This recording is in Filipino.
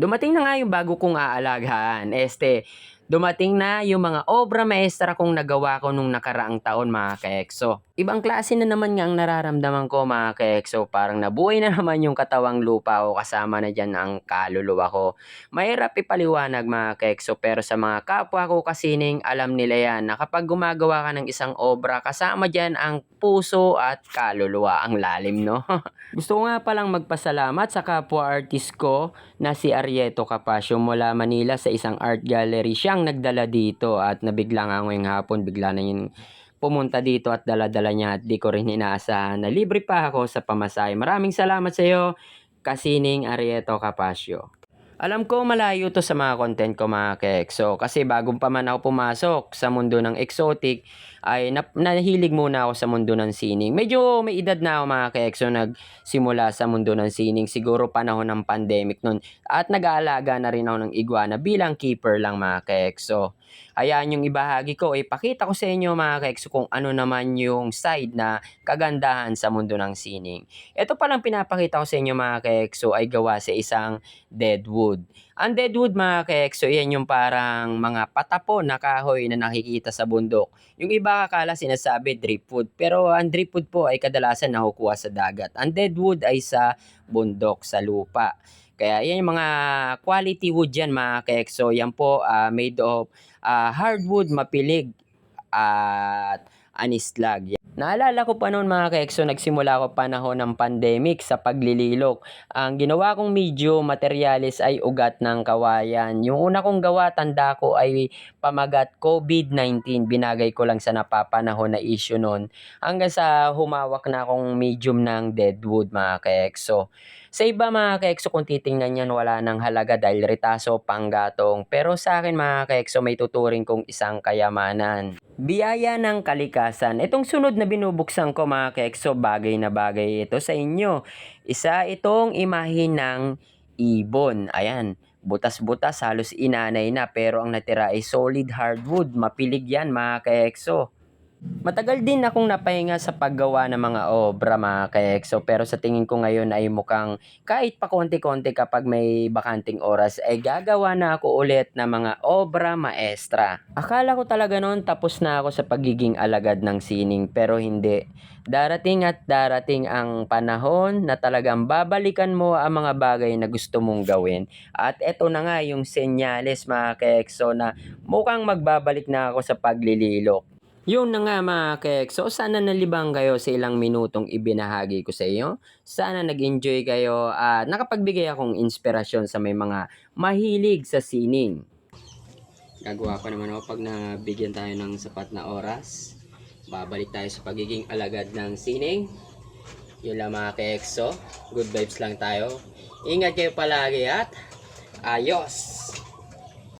Dumating na nga yung bago kong aalagaan. Este, dumating na yung mga obra maestra kong nagawa ko nung nakaraang taon mga kaekso. Ibang klase na naman nga ang nararamdaman ko mga kaekso. Parang nabuhay na naman yung katawang lupa ko kasama na dyan ang kaluluwa ko. Mahirap ipaliwanag mga kaekso pero sa mga kapwa ko kasining alam nila yan na kapag gumagawa ka ng isang obra kasama dyan ang puso at kaluluwa. Ang lalim no? Gusto ko nga palang magpasalamat sa kapwa artist ko na si Arieto Capasio mula Manila sa isang art gallery. Siyang nagdala dito at nabigla nga ngayong hapon, bigla na yun pumunta dito at dala-dala niya at di ko rin inaasahan na libre pa ako sa pamasahe. Maraming salamat sa iyo, Kasining Arieto Capasio. Alam ko malayo to sa mga content ko mga keekso kasi bago pa man ako pumasok sa mundo ng exotic ay nap- nahilig muna ako sa mundo ng sining. Medyo may edad na ako mga keekso nagsimula sa mundo ng sining siguro panahon ng pandemic nun at nag-aalaga na rin ako ng iguana bilang keeper lang mga keekso. Ayan yung ibahagi ko, ipakita ko sa inyo mga keekso kung ano naman yung side na kagandahan sa mundo ng sining. Ito palang pinapakita ko sa inyo mga keekso ay gawa sa isang deadwood. Ang deadwood mga kaekso, yan yung parang mga patapon na kahoy na nakikita sa bundok. Yung iba kakala sinasabi driftwood, pero ang driftwood po ay kadalasan nakukuha sa dagat. Ang deadwood ay sa bundok, sa lupa. Kaya yan yung mga quality wood yan mga kaekso. Yan po ah, made of ah, hardwood, mapilig, at anislag. Naalala ko pa noon mga kaekso, nagsimula ako panahon ng pandemic sa paglililok. Ang ginawa kong medyo materialis ay ugat ng kawayan. Yung una kong gawa, tanda ko ay pamagat COVID-19. Binagay ko lang sa napapanahon na issue noon. Hanggang sa humawak na akong medium ng deadwood mga kaekso. Sa iba mga kaekso kung titingnan yan wala nang halaga dahil ritaso panggatong. Pero sa akin mga kaekso may tuturing kong isang kayamanan. Biyaya ng kalikasan. Itong sunod na binubuksan ko mga kaekso bagay na bagay ito sa inyo. Isa itong imahin ng ibon. Ayan. Butas-butas, halos inanay na pero ang natira ay solid hardwood. Mapilig yan mga kaekso. Matagal din akong napahinga sa paggawa ng mga obra mga kaekso pero sa tingin ko ngayon ay mukhang kahit pa konti-konti kapag may bakanting oras ay gagawa na ako ulit ng mga obra maestra. Akala ko talaga noon tapos na ako sa pagiging alagad ng sining pero hindi. Darating at darating ang panahon na talagang babalikan mo ang mga bagay na gusto mong gawin. At eto na nga yung senyales mga kaekso na mukhang magbabalik na ako sa paglililok. Yun na nga mga kekso, sana nalibang kayo sa ilang minutong ibinahagi ko sa iyo. Sana nag-enjoy kayo at nakapagbigay akong inspirasyon sa may mga mahilig sa sining. Gagawa ko naman ako pag nabigyan tayo ng sapat na oras. Babalik tayo sa pagiging alagad ng sining. Yun lang mga kekso. Good vibes lang tayo. Ingat kayo palagi at ayos!